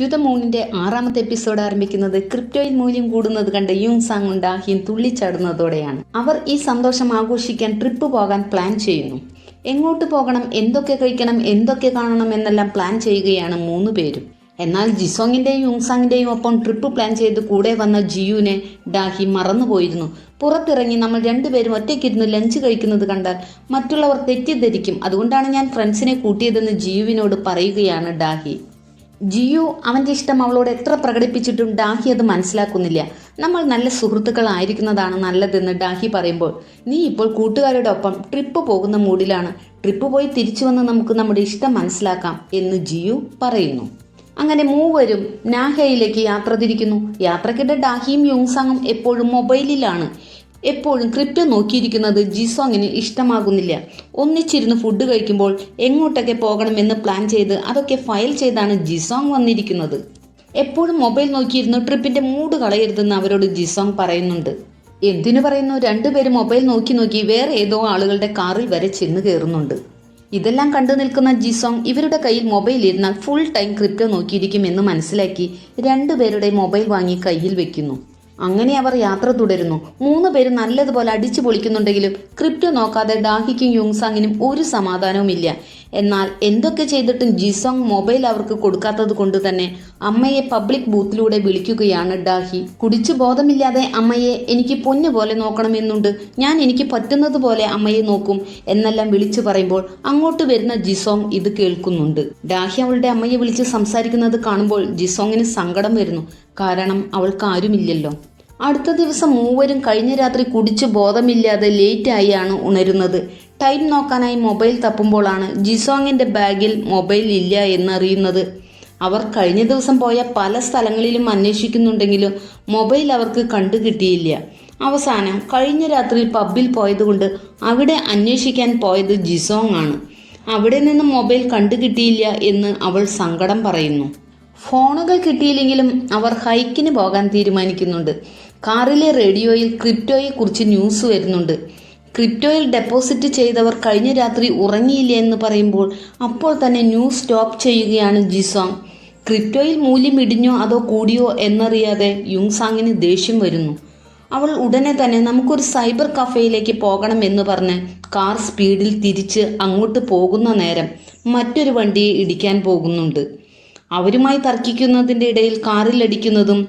To the മൂണിന്റെ ആറാമത്തെ episode ആരംഭിക്കുന്നത് ക്രിപ്റ്റോയിൽ മൂല്യം കൂടുന്നത് കണ്ട് യുങ് സാങ് ഡാഹിൻ തുള്ളിച്ചാടുന്നതോടെയാണ്. അവർ ഈ സന്തോഷം ആഘോഷിക്കാൻ ട്രിപ്പ് പോകാൻ പ്ലാൻ ചെയ്യുന്നു. എങ്ങോട്ട് പോകണം എന്തൊക്കെ കഴിക്കണം എന്തൊക്കെ കാണണം എന്നെല്ലാം പ്ലാൻ ചെയ്യുകയാണ് മൂന്ന് പേരും. എന്നാൽ ജിസോങ്ങിന്റെയും യുങ്സാങ്ങിന്റെയും ഒപ്പം ട്രിപ്പ് പ്ലാൻ ചെയ്ത് കൂടെ വന്ന ജിയുവിനെ ഡാഹി മറന്നുപോയിരുന്നു. പുറത്തിറങ്ങി നമ്മൾ രണ്ടുപേരും ഒറ്റയ്ക്കിരുന്ന് ലഞ്ച് കഴിക്കുന്നത് കണ്ടാൽ മറ്റുള്ളവർ തെറ്റിദ്ധരിക്കും. അതുകൊണ്ടാണ് ഞാൻ ഫ്രണ്ട്സിനെ കൂട്ടിയതെന്ന് ജിയുവിനോട് പറയുകയാണ് ഡാഹി. ജിയു അവന്റെ ഇഷ്ടം അവളോട് എത്ര പ്രകടിപ്പിച്ചിട്ടും ഡാഹി അത് മനസ്സിലാക്കുന്നില്ല. നമ്മൾ നല്ല സുഹൃത്തുക്കളായിരിക്കുന്നതാണ് നല്ലതെന്ന് ഡാഹി പറയുമ്പോൾ നീ ഇപ്പോൾ കൂട്ടുകാരുടെ ഒപ്പം ട്രിപ്പ് പോകുന്ന മൂഡിലാണ്. ട്രിപ്പ് പോയി തിരിച്ചു വന്ന് നമുക്ക് നമ്മുടെ ഇഷ്ടം മനസ്സിലാക്കാം എന്ന് ജിയു പറയുന്നു. അങ്ങനെ മൂവരും നാഹയിലേക്ക് യാത്ര തിരിക്കുന്നു. യാത്രക്കിടെ ഡാഹിയും യുങ്സാങ്ങും എപ്പോഴും മൊബൈലിലാണ്. എപ്പോഴും ക്രിപ്റ്റോ നോക്കിയിരിക്കുന്നത് ജിസോങ്ങിന് ഇഷ്ടമാകുന്നില്ല. ഒന്നിച്ചിരുന്ന് ഫുഡ് കഴിക്കുമ്പോൾ എങ്ങോട്ടൊക്കെ പോകണമെന്ന് പ്ലാൻ ചെയ്ത് അതൊക്കെ ഫയൽ ചെയ്താണ് ജിസോങ് വന്നിരിക്കുന്നത്. എപ്പോഴും മൊബൈൽ നോക്കിയിരുന്ന് ട്രിപ്പിന്റെ മൂഡ് കളയരുതെന്ന് അവരോട് ജിസോങ് പറയുന്നുണ്ട്. എന്തിനു പറയുന്നു? രണ്ടുപേരും മൊബൈൽ നോക്കി നോക്കി വേറെ ഏതോ ആളുകളുടെ കാറിൽ വരെ ചെന്ന് കയറുന്നുണ്ട് ഇതെല്ലാം കണ്ടു നിൽക്കുന്ന ജിസോങ് ഇവരുടെ കയ്യിൽ മൊബൈൽ ഇരുന്നാൽ ഫുൾ ടൈം ക്രിപ്റ്റോ നോക്കിയിരിക്കുമെന്ന് മനസ്സിലാക്കി രണ്ടുപേരുടെ മൊബൈൽ വാങ്ങി കയ്യിൽ വെക്കുന്നു. അങ്ങനെ അവർ യാത്ര തുടരുന്നു. മൂന്ന് പേരും നല്ലതുപോലെ അടിച്ചു പൊളിക്കുന്നുണ്ടെങ്കിലും ക്രിപ്റ്റോ നോക്കാതെ ഡാഹിക്കും യുങ്സാങ്ങിനും ഒരു സമാധാനവുമില്ല. എന്നാൽ എന്തൊക്കെ ചെയ്തിട്ടും ജിസോങ് മൊബൈൽ അവർക്ക് കൊടുക്കാത്തത് കൊണ്ട് തന്നെ അമ്മയെ പബ്ലിക് ബൂത്തിലൂടെ വിളിക്കുകയാണ് ഡാഹി. കുടിച്ചു ബോധമില്ലാതെ അമ്മയെ എനിക്ക് പൊന്നു പോലെ നോക്കണമെന്നുണ്ട്. ഞാൻ എനിക്ക് പറ്റുന്നത് പോലെ അമ്മയെ നോക്കും എന്നെല്ലാം വിളിച്ചു പറയുമ്പോൾ അങ്ങോട്ട് വരുന്ന ജിസോങ് ഇത് കേൾക്കുന്നുണ്ട്. ഡാഹി അവളുടെ അമ്മയെ വിളിച്ച് സംസാരിക്കുന്നത് കാണുമ്പോൾ ജിസോങ്ങിന് സങ്കടം വരുന്നു. കാരണം അവൾക്ക് ആരുമില്ലല്ലോ. അടുത്ത ദിവസം മൂവരും കഴിഞ്ഞ രാത്രി കുടിച്ച് ബോധമില്ലാതെ ലേറ്റായാണ് ഉണരുന്നത്. ടൈം നോക്കാനായി മൊബൈൽ തപ്പുമ്പോഴാണ് ജിസോങ്ങിന്റെ ബാഗിൽ മൊബൈൽ ഇല്ല എന്നറിയുന്നത്. അവർ കഴിഞ്ഞ ദിവസം പോയ പല സ്ഥലങ്ങളിലും അന്വേഷിക്കുന്നുണ്ടെങ്കിലും മൊബൈൽ അവർക്ക് കണ്ടു കിട്ടിയില്ല അവസാനം കഴിഞ്ഞ രാത്രി പബ്ബിൽ പോയതുകൊണ്ട് അവിടെ അന്വേഷിക്കാൻ പോയത് ജിസോങ് ആണ്. അവിടെ നിന്ന് മൊബൈൽ കണ്ടു കിട്ടിയില്ല എന്ന് അവൾ സങ്കടം പറയുന്നു. ഫോണുകൾ കിട്ടിയില്ലെങ്കിലും അവർ ഹൈക്കിന് പോകാൻ തീരുമാനിക്കുന്നുണ്ട്. കാറിലെ റേഡിയോയിൽ ക്രിപ്റ്റോയെക്കുറിച്ച് ന്യൂസ് വരുന്നുണ്ട്. ക്രിപ്റ്റോയിൽ ഡെപ്പോസിറ്റ് ചെയ്തവർ കഴിഞ്ഞ രാത്രി ഉറങ്ങിയില്ല എന്ന് പറയുമ്പോൾ അപ്പോൾ തന്നെ ന്യൂസ് സ്റ്റോപ്പ് ചെയ്യുകയാണ് ജിസോങ്. ക്രിപ്റ്റോയിൽ മൂല്യം ഇടിഞ്ഞോ അതോ കൂടിയോ എന്നറിയാതെ യുങ്സാങ്ങിന് ദേഷ്യം വരുന്നു. അവൾ ഉടനെ തന്നെ നമുക്കൊരു സൈബർ കഫേയിലേക്ക് പോകണം എന്ന് പറഞ്ഞ് കാർ സ്പീഡിൽ തിരിച്ച് അങ്ങോട്ട് പോകുന്ന നേരം മറ്റൊരു വണ്ടിയെ ഇടിക്കാൻ പോകുന്നുണ്ട്. അവരുമായി തർക്കിക്കുന്നതിന്റെ ഇടയിൽ കാറിലടിക്കുന്നതും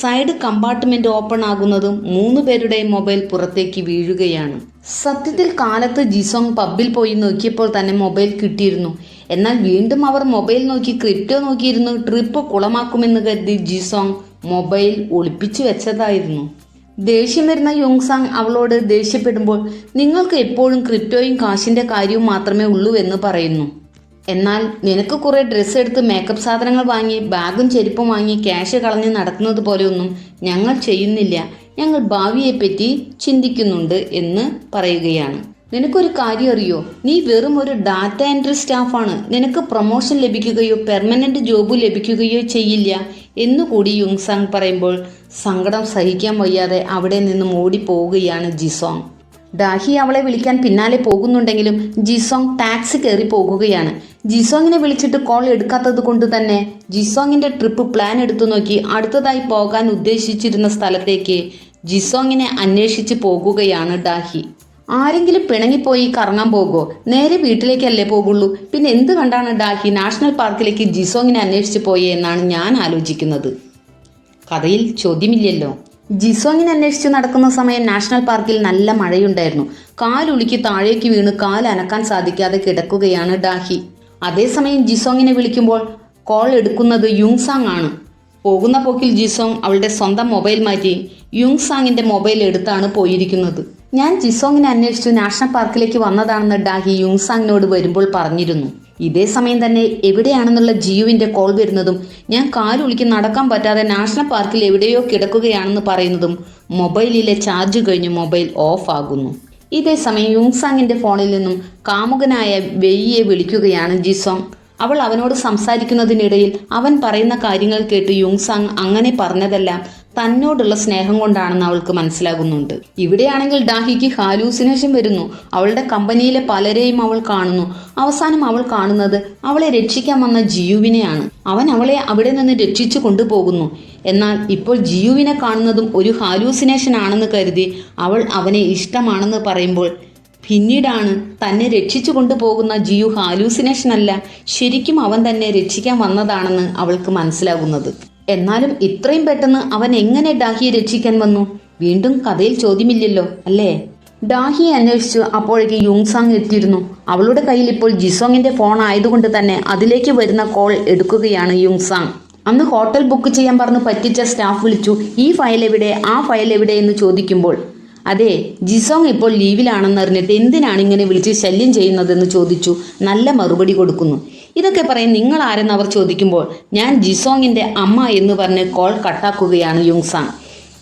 സൈഡ് കമ്പാർട്ട്മെന്റ് ഓപ്പൺ ആകുന്നതും മൂന്ന് പേരുടെ മൊബൈൽ പുറത്തേക്ക് വീഴുകയാണ്. സത്യത്തിൽ കാലത്ത് ജിസോങ് പബ്ബിൽ പോയി നോക്കിയപ്പോൾ തന്നെ മൊബൈൽ കിട്ടിയിരുന്നു. എന്നാൽ വീണ്ടും അവർ മൊബൈൽ നോക്കി ക്രിപ്റ്റോ നോക്കിയിരുന്നു ട്രിപ്പ് കുളമാക്കുമെന്ന് കരുതി ജിസോങ് മൊബൈൽ ഒളിപ്പിച്ചു വെച്ചതായിരുന്നു. ദേഷ്യം വരുന്ന യോങ്സാങ് അവളോട് ദേഷ്യപ്പെടുമ്പോൾ നിങ്ങൾക്ക് എപ്പോഴും ക്രിപ്റ്റോയും കാശിന്റെ കാര്യവും മാത്രമേ ഉള്ളൂ എന്ന് പറയുന്നു. എന്നാൽ നിനക്ക് കുറേ ഡ്രസ്സ് എടുത്ത് മേക്കപ്പ് സാധനങ്ങൾ വാങ്ങി ബാഗും ചെരുപ്പും വാങ്ങി ക്യാഷ് കളഞ്ഞ് നടത്തുന്നത് പോലെയൊന്നും ഞങ്ങൾ ചെയ്യുന്നില്ല. ഞങ്ങൾ ഭാവിയെപ്പറ്റി ചിന്തിക്കുന്നുണ്ട് എന്ന് പറയുകയാണ്. നിനക്കൊരു കാര്യം അറിയോ? നീ വെറും ഒരു ഡാറ്റ എൻട്രി സ്റ്റാഫാണ് നിനക്ക് പ്രൊമോഷൻ ലഭിക്കുകയോ പെർമനന്റ് ജോബ് ലഭിക്കുകയോ ചെയ്യില്ല. എന്നുകൂടി യുങ്സാങ് പറയുമ്പോൾ സങ്കടം സഹിക്കാൻ വയ്യാതെ അവിടെ നിന്നും ഓടിപ്പോവുകയാണ് ജിസോങ്. ഡാഹി അവളെ വിളിക്കാൻ പിന്നാലെ പോകുന്നുണ്ടെങ്കിലും ജിസോങ് ടാക്സി കയറി പോകുകയാണ്. ജിസോങ്ങിനെ വിളിച്ചിട്ട് കോൾ എടുക്കാത്തത് കൊണ്ട് തന്നെ ജിസോങ്ങിന്റെ ട്രിപ്പ് പ്ലാൻ എടുത്തു നോക്കി അടുത്തതായി പോകാൻ ഉദ്ദേശിച്ചിരുന്ന സ്ഥലത്തേക്ക് ജിസോങ്ങിനെ അന്വേഷിച്ച് പോകുകയാണ് ഡാഹി ആരെങ്കിലും പിണങ്ങിപ്പോയി കറങ്ങാൻ പോകുമോ നേരെ വീട്ടിലേക്കല്ലേ പോകുള്ളൂ. പിന്നെ എന്ത് കണ്ടാണ് ഡാഹി നാഷണൽ പാർക്കിലേക്ക് ജിസോങ്ങിനെ അന്വേഷിച്ച് പോയേ എന്നാണ് ഞാൻ ആലോചിക്കുന്നത്. കഥയിൽ ചോദ്യമില്ലല്ലോ. ജിസോങ്ങിനെ അന്വേഷിച്ച് നടക്കുന്ന സമയം നാഷണൽ പാർക്കിൽ നല്ല മഴയുണ്ടായിരുന്നു. കാലുളുക്കി താഴേക്ക് വീണ് കാൽ അനക്കാൻ സാധിക്കാതെ കിടക്കുകയാണ് ഡാഹി. അതേസമയം ജിസോങ്ങിനെ വിളിക്കുമ്പോൾ കോൾ എടുക്കുന്നത് യുങ്സാങ് ആണ്. പോകുന്ന പോക്കിൽ ജിസോങ് അവളുടെ സ്വന്തം മൊബൈൽ മാറ്റി യുങ്സാങ്ങിന്റെ മൊബൈൽ എടുത്താണ് പോയിരിക്കുന്നത്. ഞാൻ ജിസോങ്ങിനെ അന്വേഷിച്ചു നാഷണൽ പാർക്കിലേക്ക് വന്നതാണെന്ന് ഡാഹി യുങ്സാങ്ങിനോട് വരുമ്പോൾ പറഞ്ഞിരുന്നു. ഇതേ സമയം തന്നെ എവിടെയാണെന്നുള്ള ജിയുവിന്റെ കോൾ വരുന്നതും ഞാൻ കാലുളിക്ക് നടക്കാൻ പറ്റാതെ നാഷണൽ പാർക്കിൽ എവിടെയോ കിടക്കുകയാണെന്ന് പറയുന്നതും മൊബൈലിലെ ചാർജ് കഴിഞ്ഞ് മൊബൈൽ ഓഫ് ആകുന്നു. ഇതേ സമയം യുങ്സാങ്ങിന്റെ ഫോണിൽ നിന്നും കാമുകനായ വെയ്യെ വിളിക്കുകയാണ് ജിസോങ്. അവൾ അവനോട് സംസാരിക്കുന്നതിനിടയിൽ അവൻ പറയുന്ന കാര്യങ്ങൾ കേട്ട് യുങ്സാങ് അങ്ങനെ പറഞ്ഞതെല്ലാം തന്നോടുള്ള സ്നേഹം കൊണ്ടാണെന്ന് അവൾക്ക് മനസ്സിലാകുന്നുണ്ട്. ഇവിടെയാണെങ്കിൽ ഡാഹിക്ക് ഹാലൂസിനേഷൻ വരുന്നു. അവളുടെ കമ്പനിയിലെ പലരെയും അവൾ കാണുന്നു. അവസാനം അവൾ കാണുന്നത് അവളെ രക്ഷിക്കാൻ വന്ന ജിയുവിനെയാണ്. അവൻ അവളെ അവിടെ നിന്ന് രക്ഷിച്ചു കൊണ്ടുപോകുന്നു. എന്നാൽ ഇപ്പോൾ ജിയുവിനെ കാണുന്നതും ഒരു ഹാലൂസിനേഷൻ ആണെന്ന് കരുതി അവൾ അവനെ ഇഷ്ടമാണെന്ന് പറയുമ്പോൾ പിന്നീടാണ് തന്നെ രക്ഷിച്ചു കൊണ്ടുപോകുന്ന ജിയു ഹാലൂസിനേഷൻ അല്ല ശരിക്കും അവൻ തന്നെ രക്ഷിക്കാൻ വന്നതാണെന്ന് അവൾക്ക് മനസ്സിലാകുന്നത്. എന്നാലും ഇത്രയും പെട്ടെന്ന് അവൻ എങ്ങനെ ഡാഹിയെ രക്ഷിക്കാൻ വന്നു? വീണ്ടും കഥയിൽ ചോദ്യമില്ലല്ലോ അല്ലേ? ഡാഹിയെ അന്വേഷിച്ചു അപ്പോഴേക്ക് യുങ്സാങ് എത്തിയിരുന്നു. അവളുടെ കയ്യിൽ ഇപ്പോൾ ജിസോങ്ങിന്റെ ഫോൺ ആയതുകൊണ്ട് തന്നെ അതിലേക്ക് വരുന്ന കോൾ എടുക്കുകയാണ് യുങ്സാങ്. അന്ന് ഹോട്ടൽ ബുക്ക് ചെയ്യാൻ പറഞ്ഞ് പറ്റിച്ച സ്റ്റാഫ് വിളിച്ചു ഈ ഫയൽ എവിടെ? ആ ഫയൽ എവിടെ? എന്ന് ചോദിക്കുമ്പോൾ അതെ ജിസോങ് ഇപ്പോൾ ലീവിലാണെന്ന് അറിഞ്ഞിട്ട് എന്തിനാണ് ഇങ്ങനെ വിളിച്ച് ശല്യം ചെയ്യുന്നതെന്ന് ചോദിച്ചു. നല്ല മറുപടി കൊടുക്കുന്നു. ഇതൊക്കെ പറയാൻ നിങ്ങൾ ആരെന്ന് അവർ ചോദിക്കുമ്പോൾ ഞാൻ ജിസോങ്ങിന്റെ അമ്മ എന്ന് പറഞ്ഞ് കോൾ കട്ടാക്കുകയാണ് യുങ്സാങ്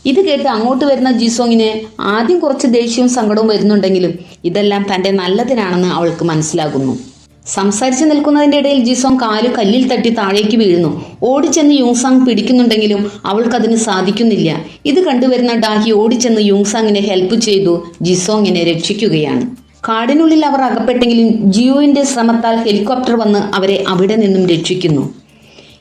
ഇത് കേട്ട് അങ്ങോട്ട് വരുന്ന ജിസോങ്ങിന് ആദ്യം കുറച്ച് ദേഷ്യവും സങ്കടവും വരുന്നുണ്ടെങ്കിലും ഇതെല്ലാം തന്റെ നല്ലതിനാണെന്ന് അവൾക്ക് മനസ്സിലാകുന്നു. സംസാരിച്ചു നിൽക്കുന്നതിന്റെ ഇടയിൽ ജിസോങ് കാലു കല്ലിൽ തട്ടി താഴേക്ക് വീഴുന്നു. ഓടിച്ചെന്ന് യുങ്സാങ് പിടിക്കുന്നുണ്ടെങ്കിലും അവൾക്കതിന് സാധിക്കുന്നില്ല. ഇത് കണ്ടുവരുന്ന ഡാഹി ഓടിച്ചെന്ന് യുങ്സാങ്ങിനെ ഹെൽപ്പ് ചെയ്തു ജിസോങ്ങിനെ രക്ഷിക്കുകയാണ്. കാടിനുള്ളിൽ അവർ അകപ്പെട്ടെങ്കിലും ജിയോവിന്റെ ശ്രമത്താൽ ഹെലികോപ്റ്റർ വന്ന് അവരെ അവിടെ നിന്നും രക്ഷിക്കുന്നു.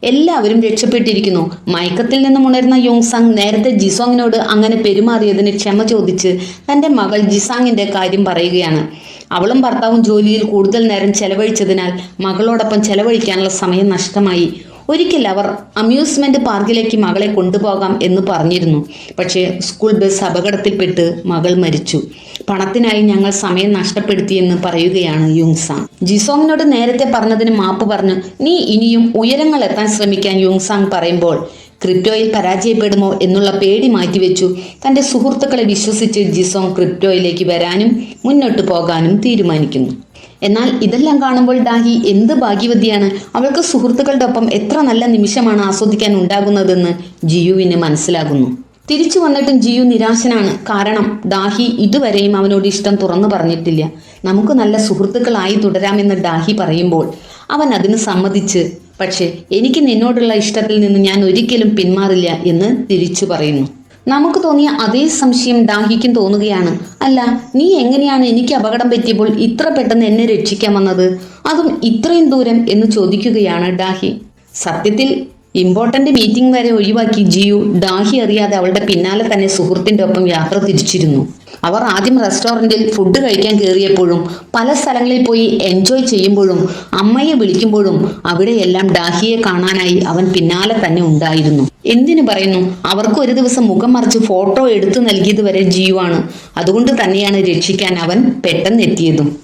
എല്ലാവരും രക്ഷപ്പെട്ടിരിക്കുന്നു. മയക്കത്തിൽ നിന്നും ഉണരുന്ന യോങ്സാങ് നേരത്തെ ജിസോങ്ങിനോട് അങ്ങനെ പെരുമാറിയതിന് ക്ഷമ ചോദിച്ച് തന്റെ മകൾ ജിസാങ്ങിന്റെ കാര്യം പറയുകയാണ്. അവളും ഭർത്താവും ജോലിയിൽ കൂടുതൽ നേരം ചെലവഴിച്ചതിനാൽ മകളോടൊപ്പം ചെലവഴിക്കാനുള്ള സമയം നഷ്ടമായി. ഒരിക്കൽ അവർ അമ്യൂസ്മെന്റ് പാർക്കിലേക്ക് മകളെ കൊണ്ടുപോകാം എന്ന് പറഞ്ഞിരുന്നു. പക്ഷേ സ്കൂൾ ബസ് അപകടത്തിൽപ്പെട്ട് മകൾ മരിച്ചു. പണത്തിനായി ഞങ്ങൾ സമയം നഷ്ടപ്പെടുത്തിയെന്ന് പറയുകയാണ് യുങ്സാങ് ജിസോങ്ങിനോട് നേരത്തെ പറഞ്ഞതിന് മാപ്പ് പറഞ്ഞു നീ ഇനിയും ഉയരങ്ങൾ എത്താൻ ശ്രമിക്കാൻ യുങ്സാങ് പറയുമ്പോൾ ക്രിപ്റ്റോയിൽ പരാജയപ്പെടുമോ എന്നുള്ള പേടി മാറ്റിവെച്ചു തന്റെ സുഹൃത്തുക്കളെ വിശ്വസിച്ച് ജിസോങ് ക്രിപ്റ്റോയിലേക്ക് വരാനും മുന്നോട്ട് പോകാനും തീരുമാനിക്കുന്നു. എന്നാൽ ഇതെല്ലാം കാണുമ്പോൾ ഡാഹി എന്ത് ഭാഗ്യവതിയാണ്? അവൾക്ക് സുഹൃത്തുക്കളുടെ ഒപ്പം എത്ര നല്ല നിമിഷമാണ് ആസ്വദിക്കാൻ ഉണ്ടാകുന്നതെന്ന് ജിയുവിന് മനസ്സിലാകുന്നു. തിരിച്ചു വന്നിട്ടും ജിയു നിരാശനാണ്. കാരണം ദാഹി ഇതുവരെയും അവനോട് ഇഷ്ടം തുറന്നു പറഞ്ഞിട്ടില്ല. നമുക്ക് നല്ല സുഹൃത്തുക്കളായി തുടരാമെന്ന് ഡാഹി പറയുമ്പോൾ അവൻ അതിന് സമ്മതിച്ച് പക്ഷേ എനിക്ക് നിന്നോടുള്ള ഇഷ്ടത്തിൽ നിന്ന് ഞാൻ ഒരിക്കലും പിന്മാറില്ല എന്ന് തിരിച്ചു പറയുന്നു. നമുക്ക് തോന്നിയ അതേ സംശയം ദാഹിക്കും തോന്നുകയാണ്. അല്ല നീ എങ്ങനെയാണ് എനിക്ക് അപകടം പറ്റിയപ്പോൾ ഇത്ര പെട്ടെന്ന് എന്നെ രക്ഷിക്കാൻ വന്നത്? അതും ഇത്രയും ദൂരം എന്ന് ചോദിക്കുകയാണ് ഡാഹി സത്യത്തിൽ ഇമ്പോർട്ടന്റ് മീറ്റിംഗ് വരെ ഒഴിവാക്കി ജിയു ദാഹി അറിയാതെ അവളുടെ പിന്നാലെ തന്നെ സുഹൃത്തിന്റെ ഒപ്പം യാത്ര തിരിച്ചിരുന്നു. അവർ ആദ്യം റെസ്റ്റോറന്റിൽ ഫുഡ് കഴിക്കാൻ കയറിയപ്പോഴും പല സ്ഥലങ്ങളിൽ പോയി എൻജോയ് ചെയ്യുമ്പോഴും അമ്മയെ വിളിക്കുമ്പോഴും അവിടെയെല്ലാം ഡാഹിയെ കാണാനായി അവൻ പിന്നാലെ തന്നെ ഉണ്ടായിരുന്നു. എന്തിനു പറയുന്നു? അവർക്ക് ഒരു ദിവസം മുഖം മറിച്ച് ഫോട്ടോ എടുത്തു നൽകിയത് വരെ ജിയുവാണ്. അതുകൊണ്ട് തന്നെയാണ് രക്ഷിക്കാൻ അവൻ പെട്ടെന്ന് എത്തിയതും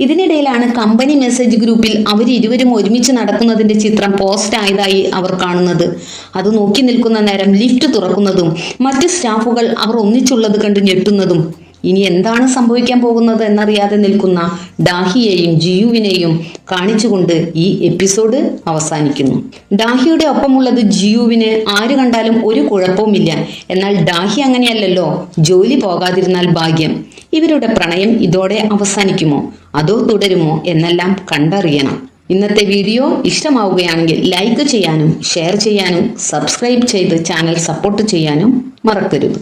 ഇതിനിടയിലാണ് കമ്പനി മെസ്സേജ് ഗ്രൂപ്പിൽ അവർ ഇരുവരും ഒരുമിച്ച് നടക്കുന്നതിന്റെ ചിത്രം പോസ്റ്റ് ആയതായി അവർ കാണുന്നത്. അത് നോക്കി നിൽക്കുന്ന നേരം ലിഫ്റ്റ് തുറക്കുന്നതും മറ്റ് സ്റ്റാഫുകൾ അവർ ഒന്നിച്ചുള്ളത് കണ്ട് ഞെട്ടുന്നതും ഇനി എന്താണ് സംഭവിക്കാൻ പോകുന്നത് എന്നറിയാതെ നിൽക്കുന്ന ഡാഹിയെയും ജിയുവിനെയും കാണിച്ചുകൊണ്ട് ഈ എപ്പിസോഡ് അവസാനിക്കുന്നു. ഡാഹിയുടെ ഒപ്പമുള്ളത് ജിയുവിന് ആര് കണ്ടാലും ഒരു കുഴപ്പവുമില്ല. എന്നാൽ ഡാഹി അങ്ങനെയല്ലല്ലോ. ജോലി പോകാതിരുന്നാൽ ഭാഗ്യം. ഇവരുടെ പ്രണയം ഇതോടെ അവസാനിക്കുമോ? അതോ തുടരുമോ? എന്നെല്ലാം കണ്ടറിയണം. ഇന്നത്തെ വീഡിയോ ഇഷ്ടമാവുകയാണെങ്കിൽ ലൈക്ക് ചെയ്യാനും ഷെയർ ചെയ്യാനും സബ്സ്ക്രൈബ് ചെയ്ത് ചാനൽ സപ്പോർട്ട് ചെയ്യാനും മറക്കരുത്.